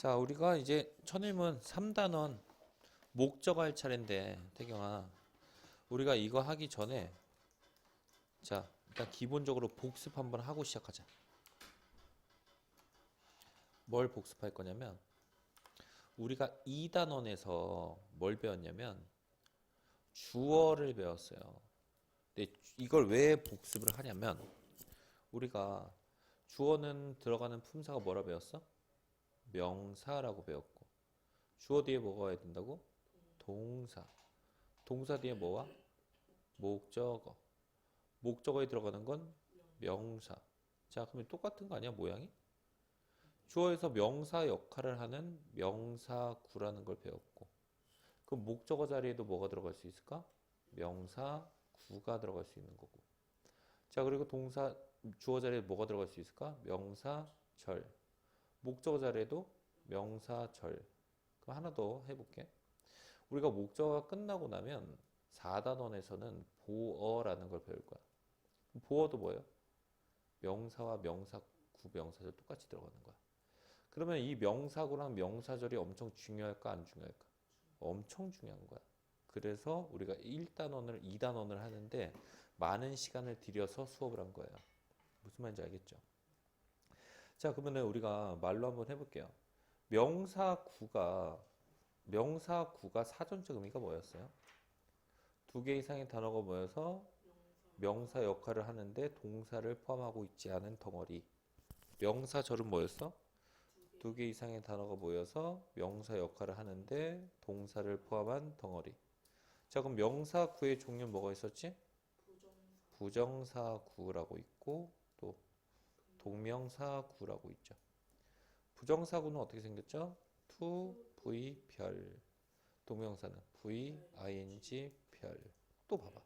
자, 우리가 이제 천일문 3단원 목적어 할 차례인데, 태경아. 우리가 이거 하기 전에, 자, 일단 기본적으로 복습 한번 하고 시작하자. 뭘 복습할 거냐면, 우리가 2단원에서 뭘 배웠냐면, 주어를 배웠어요. 근데 이걸 왜 복습을 하냐면, 우리가 주어는 들어가는 품사가 뭐라 배웠어? 명사라고 배웠고 주어 뒤에 뭐가 와야 된다고? 동사 동사 뒤에 뭐와? 목적어 목적어에 들어가는 건 명사 자 그러면 똑같은 거 아니야 모양이? 주어에서 명사 역할을 하는 명사구라는 걸 배웠고 그럼 목적어 자리에도 뭐가 들어갈 수 있을까? 명사구가 들어갈 수 있는 거고 자 그리고 동사 주어 자리에 뭐가 들어갈 수 있을까? 명사절 목적어 자리에도 명사절. 그럼 하나 더 해볼게. 우리가 목적어가 끝나고 나면 4단원에서는 보어라는 걸 배울 거야. 보어도 뭐예요? 명사와 명사, 구명사절 똑같이 들어가는 거야. 그러면 이 명사구랑 명사절이 엄청 중요할까 안 중요할까? 엄청 중요한 거야. 그래서 우리가 1단원을 2단원을 하는데 많은 시간을 들여서 수업을 한 거예요. 무슨 말인지 알겠죠? 자, 그러면은 우리가 말로 한번 해볼게요. 명사구가 명사구가 사전적 의미가 뭐였어요? 두 개 이상의 단어가 모여서 명사 역할을 하는데 동사를 포함하고 있지 않은 덩어리. 명사절은 뭐였어? 두 개 이상의 단어가 모여서 명사 역할을 하는데 동사를 포함한 덩어리. 자, 그럼 명사구의 종류는 뭐가 있었지? 부정사구라고 있고 또 동명사구라고 있죠. 부정사구는 어떻게 생겼죠? to, v, 별. 동명사는 v, ing, 별. 또 봐봐.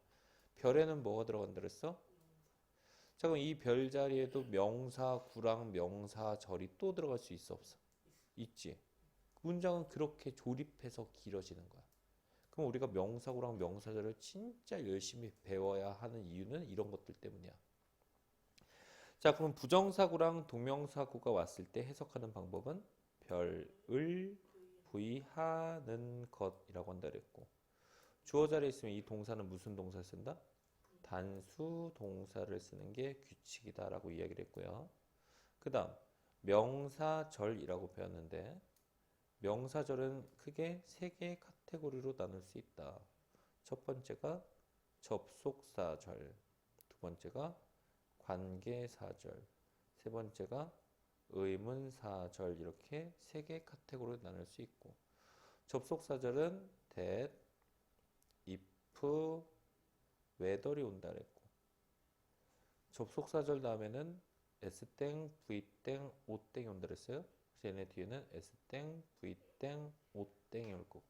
별에는 뭐가 들어간다 그랬어? 자, 그럼 이 별 자리에도 명사구랑 명사절이 또 들어갈 수 있어 없어? 있지. 문장은 그렇게 조립해서 길어지는 거야. 그럼 우리가 명사구랑 명사절을 진짜 열심히 배워야 하는 이유는 이런 것들 때문이야. 자, 그럼 부정사구랑 동명사구가 왔을 때 해석하는 방법은 별을 부의하는 것이라고 한다 그랬고 주어 자리에 있으면 이 동사는 무슨 동사를 쓴다? 단수 동사를 쓰는 게 규칙이다라고 이야기를 했고요. 그 다음 명사절이라고 배웠는데 명사절은 크게 세 개의 카테고리로 나눌 수 있다. 첫 번째가 접속사절, 두 번째가 관계사절, 세 번째가 의문사절. 이렇게 세 개의 카테고리로 나눌 수 있고. 접속사절은 that, if, whether이 온다 그랬고. 접속사절 다음에는 s땡, v땡, o땡이 온다 그랬어요. 그래서 얘네 뒤에는 s땡, v땡, o땡이 올 거고.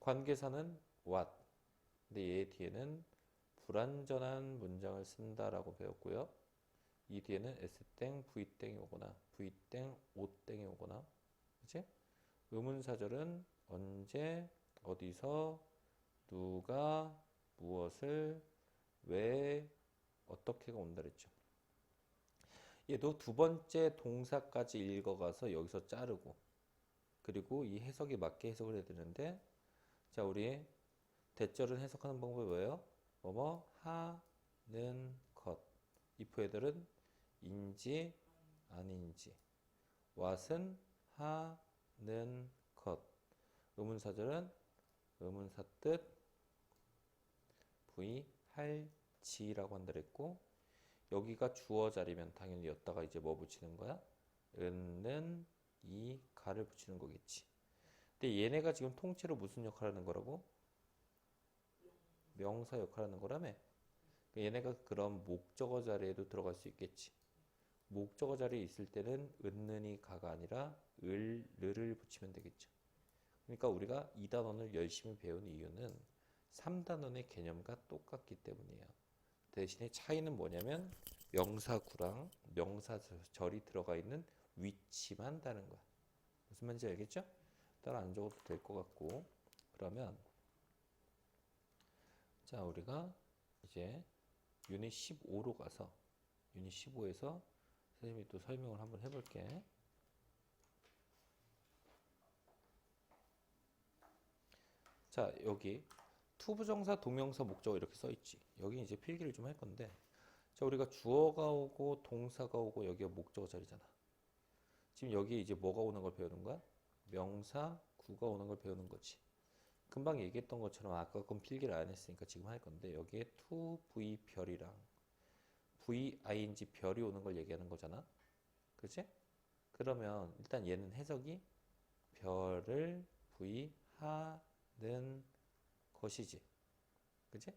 관계사는 what. 근데 얘 뒤에는 불완전한 문장을 쓴다라고 배웠고요. 이 뒤에는 s땡, v땡이 오거나 v땡, o땡이 오거나 그치? 의문사절은 언제, 어디서, 누가, 무엇을, 왜, 어떻게가 온다 그랬죠. 얘도 두 번째 동사까지 읽어가서 여기서 자르고 그리고 이 해석에 맞게 해석을 해야 되는데 자 우리 대절은 해석하는 방법이 뭐예요? 뭐뭐 하는 것 if 애들은 인지 아닌지 what은 하는 것 의문사절은 의문사 뜻 v 할지라고 한다 그랬고 여기가 주어 자리면 당연히 였다가 이제 뭐 붙이는 거야? 은는 이 가를 붙이는 거겠지. 근데 얘네가 지금 통째로 무슨 역할을 하는 거라고? 명사 역할을 하는 거라며. 얘네가 그런 목적어 자리에도 들어갈 수 있겠지. 목적어 자리에 있을 때는 은는이 가가 아니라 을, 르를 붙이면 되겠죠. 그러니까 우리가 이 단원을 열심히 배운 이유는 3단원의 개념과 똑같기 때문이에요. 대신에 차이는 뭐냐면 명사구랑 명사절이 들어가 있는 위치만 다른 거야. 무슨 말인지 알겠죠? 따라 안 적어도 될 것 같고 그러면 자 우리가 이제 유닛 15로 가서 유닛 15에서 선생님이 또 설명을 한번 해볼게. 자 여기 투부정사, 동명사, 목적어 이렇게 써있지. 여기 이제 필기를 좀 할 건데 자 우리가 주어가 오고 동사가 오고 여기가 목적어 자리잖아. 지금 여기 이제 뭐가 오는 걸 배우는 거야? 명사, 구가 오는 걸 배우는 거지. 금방 얘기했던 것처럼 아까 건 필기를 안 했으니까 지금 할 건데 여기에 to, v 별이랑 v, ing 별이 오는 걸 얘기하는 거잖아. 그치? 그러면 일단 얘는 해석이 별을 v 하는 것이지. 그치?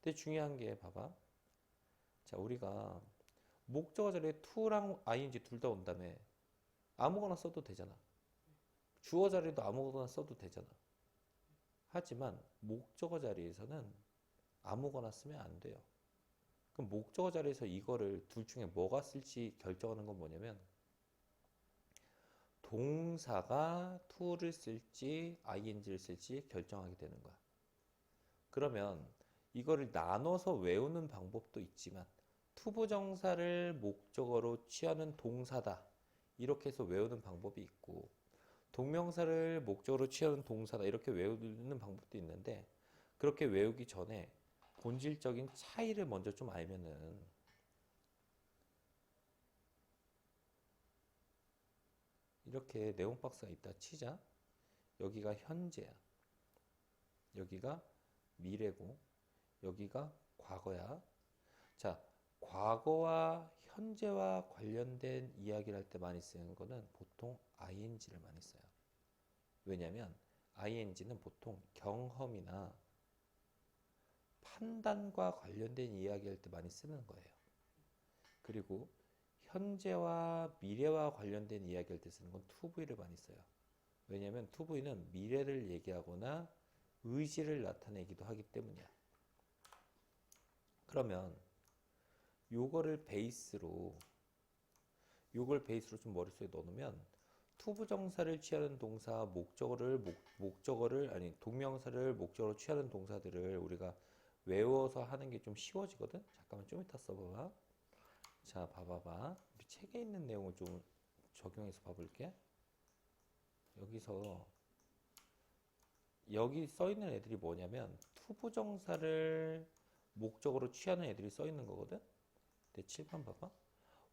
근데 중요한 게 봐봐. 자, 우리가 목적어 자리에 to랑 ing 둘 다 온다며. 아무거나 써도 되잖아. 주어 자리도 아무거나 써도 되잖아. 하지만 목적어 자리에서는 아무거나 쓰면 안 돼요. 그럼 목적어 자리에서 이거를 둘 중에 뭐가 쓸지 결정하는 건 뭐냐면 동사가 to를 쓸지 ing를 쓸지 결정하게 되는 거야. 그러면 이거를 나눠서 외우는 방법도 있지만 투부정사를 목적어로 취하는 동사다. 이렇게 해서 외우는 방법이 있고 동명사를 목적으로 취하는 동사다 이렇게 외우는 방법도 있는데 그렇게 외우기 전에 본질적인 차이를 먼저 좀 알면은 이렇게 내용 박스가 있다 치자. 여기가 현재야. 여기가 미래고. 여기가 과거야. 자 과거와 현재와 관련된 이야기를 할 때 많이 쓰는 거는 보통 ing를 많이 써요. 왜냐면 ing는 보통 경험이나 판단과 관련된 이야기할 때 많이 쓰는 거예요. 그리고 현재와 미래와 관련된 이야기할 때 쓰는 건 toV를 많이 써요. 왜냐면 toV는 미래를 얘기하거나 의지를 나타내기도 하기 때문이야. 그러면 요거를 베이스로 요걸 베이스로 좀 머릿속에 넣어놓으면 투부정사를 취하는 동사 목적어를 목, 목적어를 아니 동명사를 목적어로 취하는 동사들을 우리가 외워서 하는 게 좀 쉬워지거든? 잠깐만 좀 이따 써봐봐. 자 봐봐봐. 책에 있는 내용을 좀 적용해서 봐볼게. 여기서 여기 써 있는 애들이 뭐냐면 투부정사를 목적으로 취하는 애들이 써 있는 거거든 내 7번 봐봐.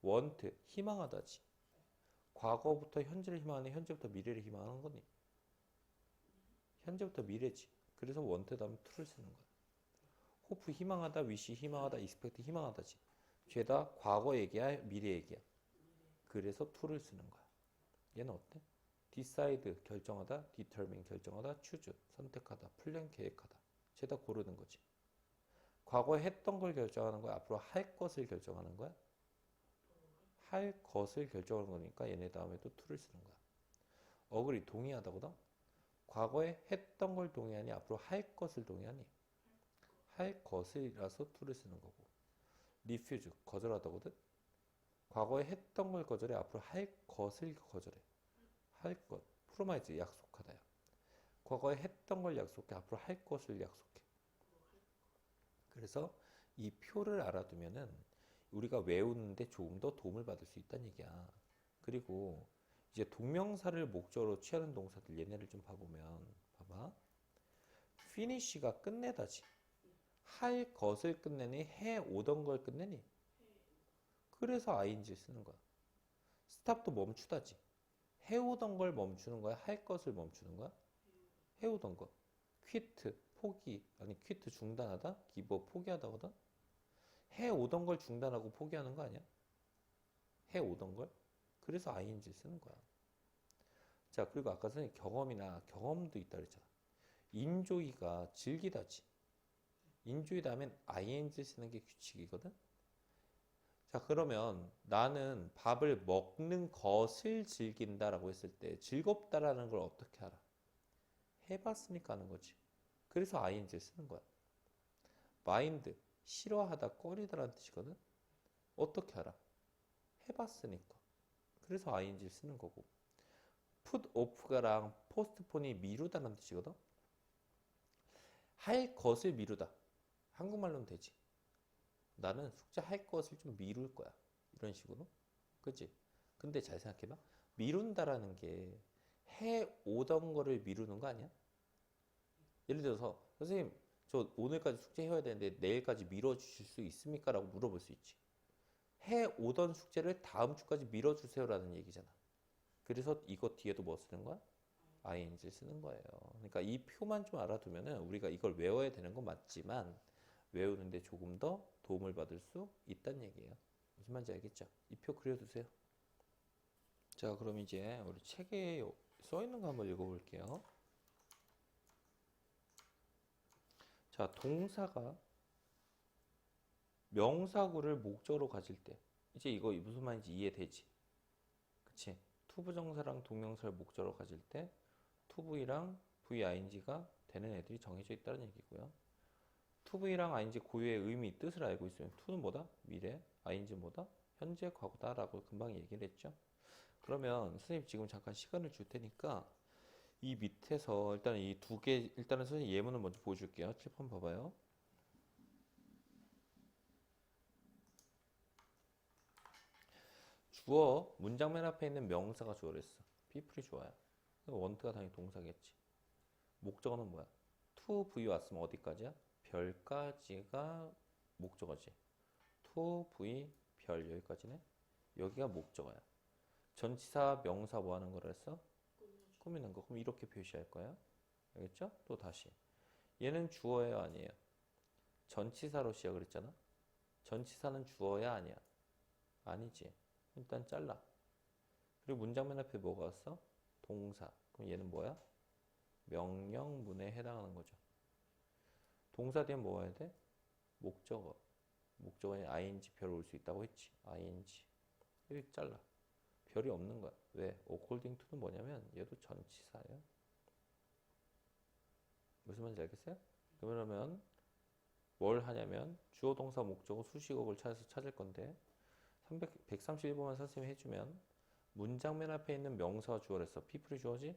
want, 희망하다지. 과거부터 현재를 희망하는 현재부터 미래를 희망하는 거니. 현재부터 미래지. 그래서 want 다음에 to를 쓰는 거야. hope 희망하다, wish 희망하다, expect 희망하다지. 죄다 과거 얘기야, 미래 얘기야. 그래서 to를 쓰는 거야. 얘는 어때? decide 결정하다, determine 결정하다, choose 선택하다, plan 계획하다. 죄다 고르는 거지. 과거에 했던 걸 결정하는 거야? 앞으로 할 것을 결정하는 거야? 할 것을 결정하는 거니까 얘네 다음에 또 to를 쓰는 거야. 어그리 동의하다거든? 과거에 했던 걸 동의하니 앞으로 할 것을 동의하니? 할 것이라서 to를 쓰는 거고. refuse 거절하다거든? 과거에 했던 걸 거절해 앞으로 할 것을 거절해. 할 것. promise 약속하다야. 과거에 했던 걸 약속해 앞으로 할 것을 약속해. 그래서 이 표를 알아두면은 우리가 외우는데 조금 더 도움을 받을 수 있다는 얘기야. 그리고 이제 동명사를 목적으로 취하는 동사들 얘네를 좀 봐보면 봐봐. finish가 끝내다지. 할 것을 끝내니 해 오던 걸 끝내니. 그래서 ing 쓰는 거야. stop도 멈추다지. 해오던 걸 멈추는 거야? 할 것을 멈추는 거야? 해오던 거. quit 포기 아니 퀴트 중단하다? 기버 포기하다거든 해 오던 걸 중단하고 포기하는 거 아니야? 해 오던 걸? 그래서 ing 쓰는 거야. 자 그리고 아까 전에 경험이나 경험도 있다 그랬잖아. 인조이가 즐기다지. 인조이 다음엔 ing 쓰는 게 규칙이거든? 자 그러면 나는 밥을 먹는 것을 즐긴다라고 했을 때 즐겁다라는 걸 어떻게 알아? 해봤으니까 하는 거지 그래서 ing를 쓰는 거야. 마인드, 싫어하다, 꺼리다라는 뜻이거든? 어떻게 알아? 해봤으니까. 그래서 ing를 쓰는 거고. put off가랑 postpone이 미루다라는 뜻이거든? 할 것을 미루다. 한국말로는 되지. 나는 숙제 할 것을 좀 미룰 거야. 이런 식으로. 그치? 근데 잘 생각해봐. 미룬다라는 게 해 오던 거를 미루는 거 아니야? 예를 들어서 선생님 저 오늘까지 숙제 해야 되는데 내일까지 미뤄주실 수 있습니까? 라고 물어볼 수 있지. 해 오던 숙제를 다음 주까지 미뤄주세요라는 얘기잖아. 그래서 이거 뒤에도 뭐 쓰는 거야? ing를 쓰는 거예요. 그러니까 이 표만 좀 알아두면은 우리가 이걸 외워야 되는 건 맞지만 외우는데 조금 더 도움을 받을 수 있다는 얘기예요. 무슨 말인지 알겠죠? 이 표 그려두세요. 자, 그럼 이제 우리 책에 써 있는 거 한번 읽어볼게요. 자, 동사가 명사구를 목적으로 가질 때 이제 이거 무슨 말인지 이해되지? 그치? 투부정사랑 동명사를 목적으로 가질 때 투부이랑 VING가 되는 애들이 정해져 있다는 얘기고요. 투부이랑 ING 고유의 의미, 뜻을 알고 있으면 투는 뭐다? 미래, ING는 뭐다? 현재, 과거다라고 금방 얘기를 했죠. 그러면 선생님 지금 잠깐 시간을 줄 테니까 이 밑에서 일단 이 두 개, 일단은 선생님 예문을 먼저 보여줄게요. 칠번 봐봐요. 주어 문장 맨 앞에 있는 명사가 주어랬어. people이 주어야. 원트가 당연히 동사겠지. 목적어는 뭐야? to v 왔으면 어디까지야? 별까지가 목적어지. to v 별 여기까지네. 여기가 목적어야. 전치사 명사 뭐 하는 거라 했어? 꾸미는 거. 그럼 이렇게 표시할 거야. 알겠죠? 또 다시. 얘는 주어예요, 아니에요? 전치사로 시작을 했잖아. 전치사는 주어야 아니야? 아니지. 일단 잘라. 그리고 문장 맨 앞에 뭐가 왔어? 동사. 그럼 얘는 뭐야? 명령문에 해당하는 거죠. 동사 뒤에 뭐 와야 돼? 목적어. 목적어에 ing 별 올 수 있다고 했지. ing. 여기 잘라. 별이 없는 거야. 왜? according to는 뭐냐면 얘도 전치사예요. 무슨 말인지 알겠어요? 그러면 뭘 하냐면 주어 동사 목적어 수식어를 찾아서 찾을 건데 300, 131번만 선생님이 해주면 문장 맨 앞에 있는 명사와 주어랬어. people이 주어지?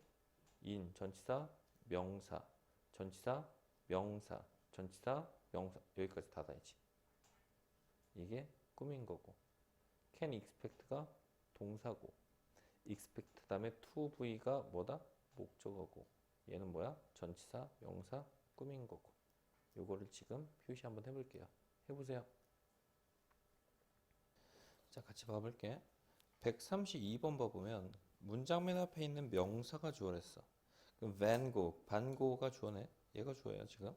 in, 전치사, 명사, 전치사, 명사, 전치사, 명사 여기까지 다 다이지. 이게 꾸민 거고 can expect가 동사고 expect 다음에 to v가 뭐다? 목적어고 얘는 뭐야? 전치사, 명사, 꾸민 거고 요거를 지금 표시 한번 해볼게요. 해보세요. 자, 같이 봐볼게. 132번 봐보면 문장 맨 앞에 있는 명사가 주어랬어. 그럼 van고, 반고가 주어네. 얘가 주어예요, 지금.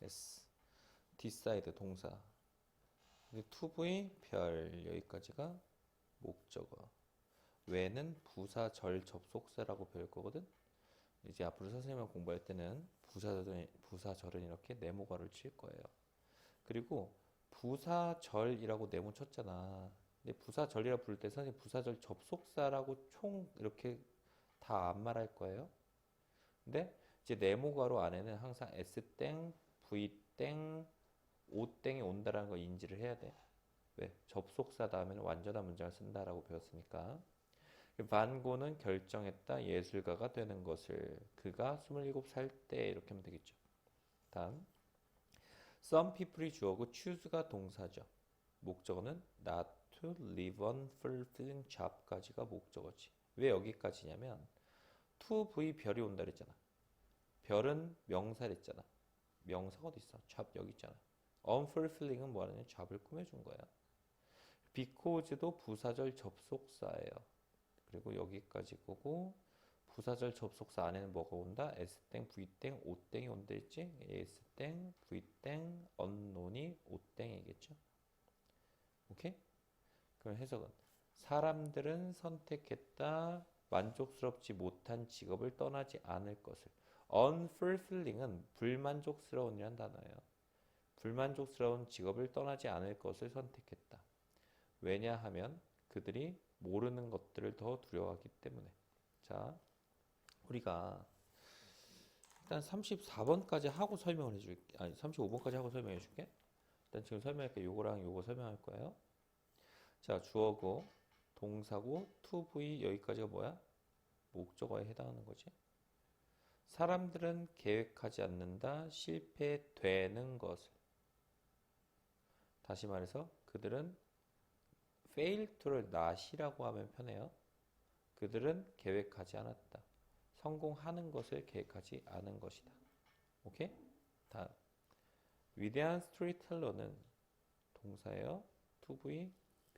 S. decide 동사. to v 별 여기까지가 목적어. 왜는 부사 절 접속사라고 배울 거거든. 이제 앞으로 선생님을 공부할 때는 부사절은, 부사절은 이렇게 네모가를 칠 거예요. 그리고 부사절이라고 네모 쳤잖아. 근데 부사절이라 부를 때 선생님 부사절 접속사라고 총 이렇게 다 안 말할 거예요. 근데 이제 네모가로 안에는 항상 S 땡, V 땡, O 땡이 온다라는 거 인지를 해야 돼. 왜? 접속사 다음에는 완전한 문장을 쓴다라고 배웠으니까. 반고는 결정했다 예술가가 되는 것을 그가 27살 때 이렇게 하면 되겠죠. 다음 Some people이 주어고 choose가 동사죠. 목적어는 not to live on fulfilling job까지가 목적어지. 왜 여기까지냐면 to v 별이 온다 그랬잖아. 별은 명사랬잖아. 명사가 어디 있어? job 여기 있잖아. unfulfilling은 뭐하냐? job을 꾸며준 거야. because도 부사절 접속사예요. 그리고 여기까지 거고 부사절 접속사 안에는 뭐가 온다? S땡, V땡, O땡이 온다 했지? S땡, V땡, 언론이 O땡이겠죠? 오케이? 그럼 해석은 사람들은 선택했다 만족스럽지 못한 직업을 떠나지 않을 것을 unfulfilling은 불만족스러운이란 단어예요. 불만족스러운 직업을 떠나지 않을 것을 선택했다. 왜냐하면 그들이 모르는 것들을 더 두려워하기 때문에. 자, 우리가 일단 34번까지 하고 설명을 해줄게. 아니, 35번까지 하고 설명해 줄게. 일단 지금 설명할게. 요거랑 요거 설명할 거예요. 자, 주어고, 동사고, v 여기까지가 뭐야? 목적어에 해당하는 거지. 사람들은 계획하지 않는다. 실패되는 것을. 다시 말해서 그들은 fail to를 not이라고 하면 편해요. 그들은 계획하지 않았다. 성공하는 것을 계획하지 않은 것이다. 오케이? 다음. 위대한 스토리텔러는 동사예요. be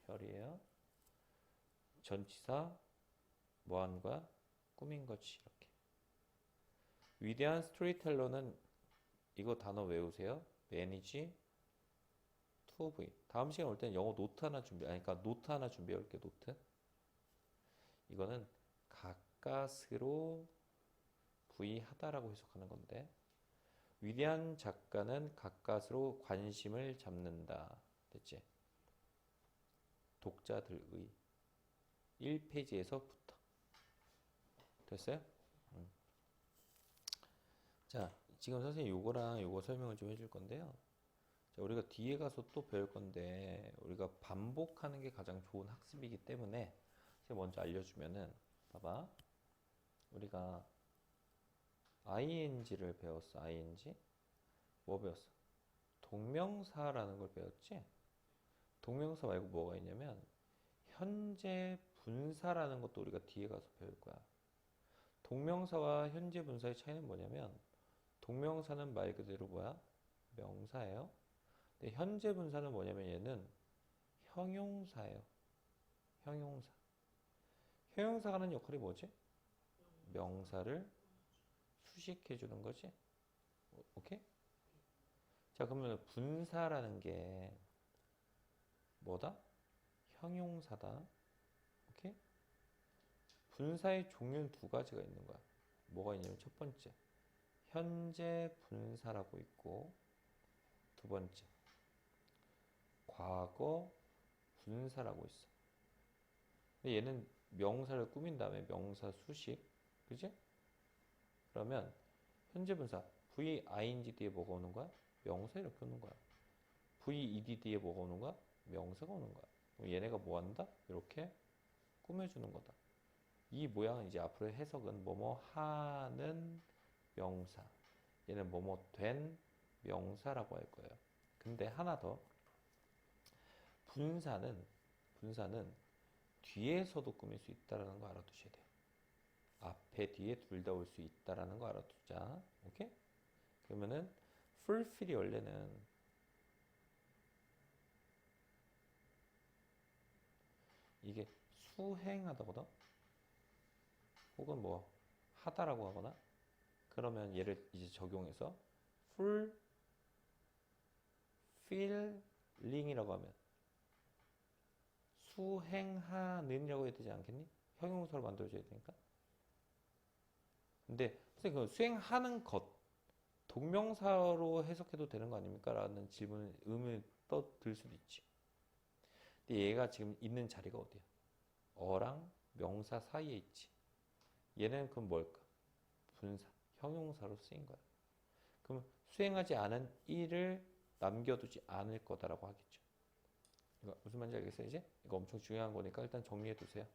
별이에요. 전치사 뭐한과 꾸민 것이 이렇게. 위대한 스토리텔러는 이거 단어 외우세요. Be. 다음 시간 올 때는 영어 노트 하나 준비, 아니, 그러니까 노트 하나 준비해 올게, 노트. 이거는 가까스로 부위하다라고 해석하는 건데, 위대한 작가는 가까스로 관심을 잡는다. 됐지? 독자들의 1페이지에서부터. 됐어요? 음. 자, 지금 선생님 요거랑 요거 설명을 좀 해줄 건데요. 자, 우리가 뒤에 가서 또 배울 건데, 우리가 반복하는 게 가장 좋은 학습이기 때문에, 제가 먼저 알려주면은, 봐봐. 우리가 ing를 배웠어, ing. 뭐 배웠어? 동명사라는 걸 배웠지? 동명사 말고 뭐가 있냐면, 현재 분사라는 것도 우리가 뒤에 가서 배울 거야. 동명사와 현재 분사의 차이는 뭐냐면, 동명사는 말 그대로 뭐야? 명사예요. 근데 현재 분사는 뭐냐면 얘는 형용사예요. 형용사. 형용사가 하는 역할이 뭐지? 명사를 수식해 주는 거지. 오- 오케이? 자, 그러면 분사라는 게 뭐다? 형용사다. 오케이? 분사의 종류는 두 가지가 있는 거야. 뭐가 있냐면 첫 번째, 현재 분사라고 있고 두 번째, 과거 분사라고 있어. 근데 얘는 명사를 꾸민 다음에 명사 수식, 그지? 그러면 현재 분사 v-ing 뒤에 뭐가 오는 거야? 명사 이렇게 오는 거야. v-ed 뒤에 뭐가 오는 거야? 명사가 오는 거야. 그럼 얘네가 뭐 한다? 이렇게 꾸며주는 거다. 이 모양은 이제 앞으로 해석은 뭐뭐 하는 명사. 얘는 뭐뭐 된 명사라고 할 거예요. 근데 하나 더. 분사는, 분사는 뒤에서도 꾸밀 수 있다라는 거 알아두셔야 돼요. 앞에 뒤에 둘 다 올 수 있다라는 거 알아두자. 오케이? 그러면은 fulfill이 원래는 이게 수행하다거든? 혹은 뭐 하다라고 하거나 그러면 얘를 이제 적용해서 fulfilling이라고 하면 수행하는이라고 해야 되지 않겠니? 형용사로 만들어줘야 되니까. 근데 선생님 그 수행하는 것 동명사로 해석해도 되는 거 아닙니까? 라는 질문 의문이 떠들 수도 있지. 근데 얘가 지금 있는 자리가 어디야? 어랑 명사 사이에 있지. 얘는 그럼 뭘까? 분사, 형용사로 쓰인 거야. 그럼 수행하지 않은 일을 남겨두지 않을 거다라고 하겠죠. 이거 무슨 말인지 알겠어요, 이제? 이거 엄청 중요한 거니까 일단 정리해 두세요.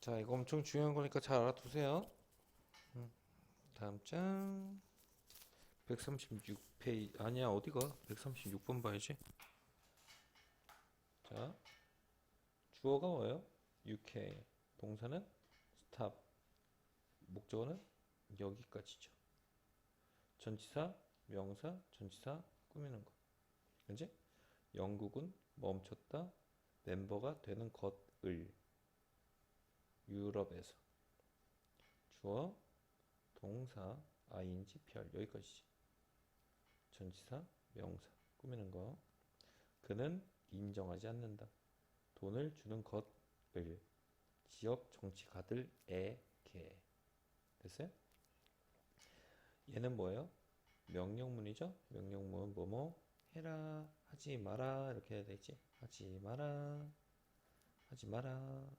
자, 이거 엄청 중요한 거니까 잘 알아두세요. 음, 다음 장 136페이지 아니야 어디가 136번 봐야지. 자, 주어가 뭐예요? UK 동사는 stop 목적어는 여기까지죠. 전치사 명사 전치사 꾸미는 거. 그지? 영국은 멈췄다 멤버가 되는 것을 유럽에서 주어 동사 ing 별 여기까지지. 전치사 명사 꾸미는 거. 그는 인정하지 않는다. 돈을 주는 것을 지역 정치가들에게 됐어요? 얘는 뭐예요? 명령문이죠? 명령문 뭐뭐 해라 하지 마라. 이렇게 해야 되지? 하지 마라. 하지 마라.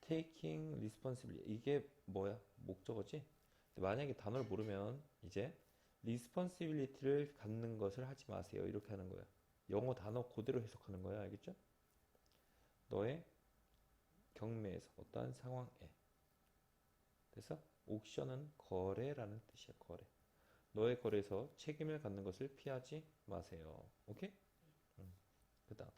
Taking responsibility. 이게 뭐야? 목적어지? 만약에 단어를 모르면 이제 responsibility를 갖는 것을 하지 마세요. 이렇게 하는 거야. 영어 단어 그대로 해석하는 거야. 알겠죠? 너의 경매에서 어떠한 상황에. 그래서 옥션은 거래라는 뜻이야. 거래 너의 거래에서 책임을 갖는 것을 피하지 마세요 오케이? 음, 그 다음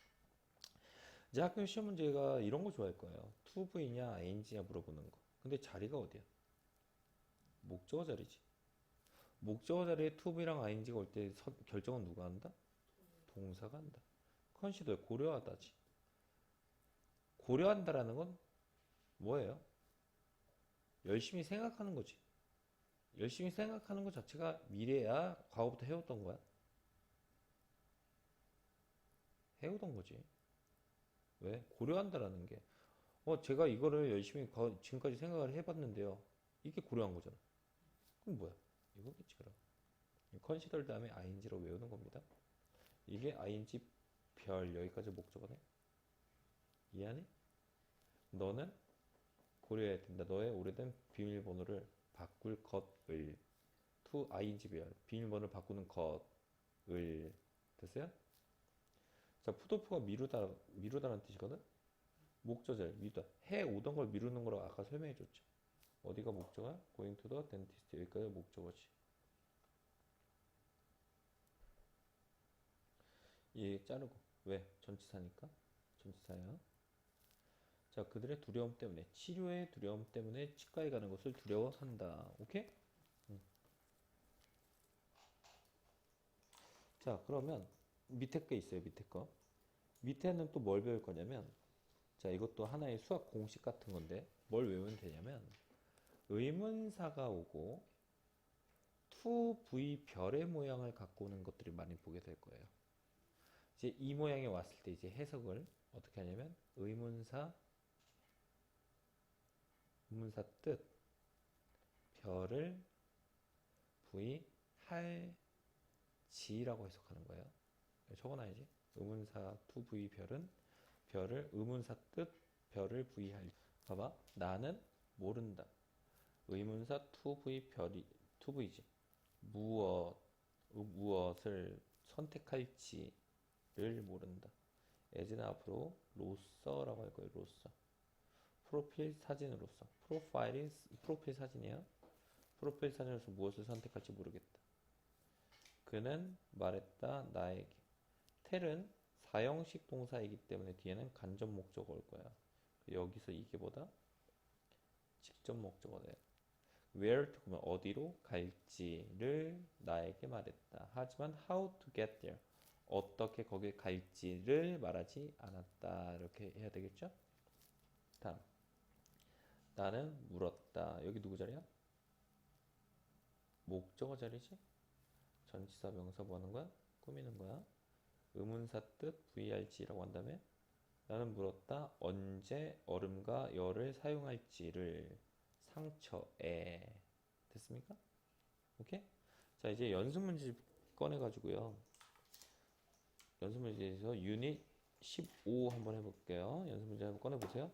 이제 학교 시험 문제가 이런 거 좋아할 거예요 V냐 ing냐 물어보는 거 근데 자리가 어디야? 목적어 자리지 목적어 자리에 tobe랑 ing가 올 때 결정은 누가 한다? 동사가 한다. 컨시더 고려하다지. 고려한다라는 건 뭐예요? 열심히 생각하는 거지. 열심히 생각하는 것 자체가 미래야 과거부터 해왔던 거야. 해오던 거지. 왜? 고려한다라는 게. 어, 제가 이거를 열심히 거- 지금까지 생각을 해봤는데요. 이게 고려한 거잖아. 그럼 뭐야? 이거겠지, 그럼. 컨시더 다음에 ing로 외우는 겁니다. 이게 ing 별 여기까지 목적어네. 이해하니? 너는 고려해야 된다. 너의 오래된 비밀번호를 바꿀 것을 to ing 별 비밀번호를 바꾸는 것을 됐어요? 자, 푸도프가 미루다 미루다라는 뜻이거든. 목적절 미루다 해 오던 걸 미루는 거라고 아까 설명해 줬죠. 어디가 목적어야? going to the dentist 여기까지 목적어지. 얘 자르고 왜? 전치사니까 전치사야. 자, 그들의 두려움 때문에 치료의 두려움 때문에 치과에 가는 것을 두려워한다. 오케이? 음. 자, 그러면 밑에 거 있어요. 밑에 거. 밑에는 또 뭘 배울 거냐면 자, 이것도 하나의 수학 공식 같은 건데 뭘 외우면 되냐면 의문사가 오고 to v 별의 모양을 갖고 오는 것들이 많이 보게 될 거예요. 이제 이 모양이 왔을 때 이제 해석을 어떻게 하냐면 의문사 의 문사 뜻 별을 v 할지라고 해석하는 거예요. 적어놔야지. 의문사 to v 별은 별을 의문사 뜻 별을 v 할 봐봐 나는 모른다. 의문사 to v 별이 to v지 무엇 무엇을 선택할지를 모른다. 에즈는 앞으로 로서라고 할 거예요. 로서. 프로필 사진으로서 프로파일이 프로필 사진이야. 프로필 사진으로서 무엇을 선택할지 모르겠다. 그는 말했다 나에게. 텔은 사형식 동사이기 때문에 뒤에는 간접 목적어 올 거야. 여기서 이게 뭐다? 직접 목적어다. where to 그러면 어디로 갈지를 나에게 말했다. 하지만 how to get there 어떻게 거길 갈지를 말하지 않았다. 이렇게 해야 되겠죠? 다음 나는 물었다. 여기 누구 자리야? 목적어 자리지? 전치사 명사 뭐 하는 거야? 꾸미는 거야. 의문사 뜻 VRG라고 한 다음에 나는 물었다. 언제 얼음과 열을 사용할지를 상처에 됐습니까? 오케이? 자 이제 연습 문제 꺼내 가지고요. 연습 문제에서 유닛 15 한번 해볼게요. 연습 문제 한번 꺼내 보세요.